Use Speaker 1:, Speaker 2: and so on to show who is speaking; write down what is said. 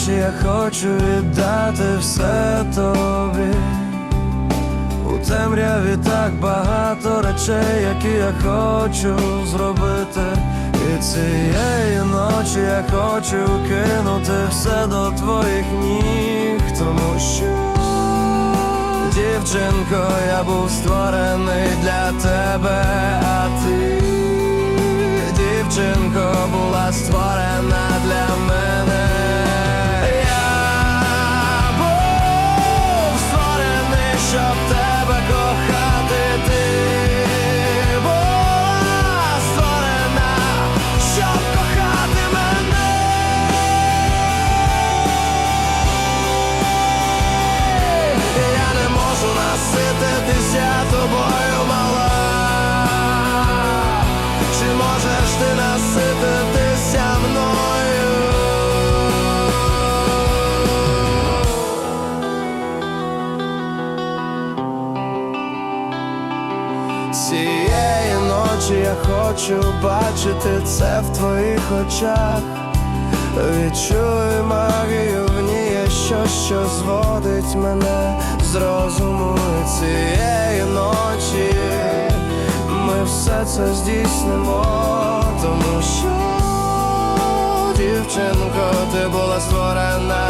Speaker 1: ночі я хочу віддати все тобі. У темряві так багато речей, які я хочу зробити. І цієї ночі я хочу кинути все до твоїх ніг, тому що дівчинко, я був створений для тебе, Цієї ночі я хочу бачити це в твоїх очах. Відчую магію в ній є щось, що зводить мене з розуму цієї ночі. Ми все це здійснимо, тому що дівчинко, ти була створена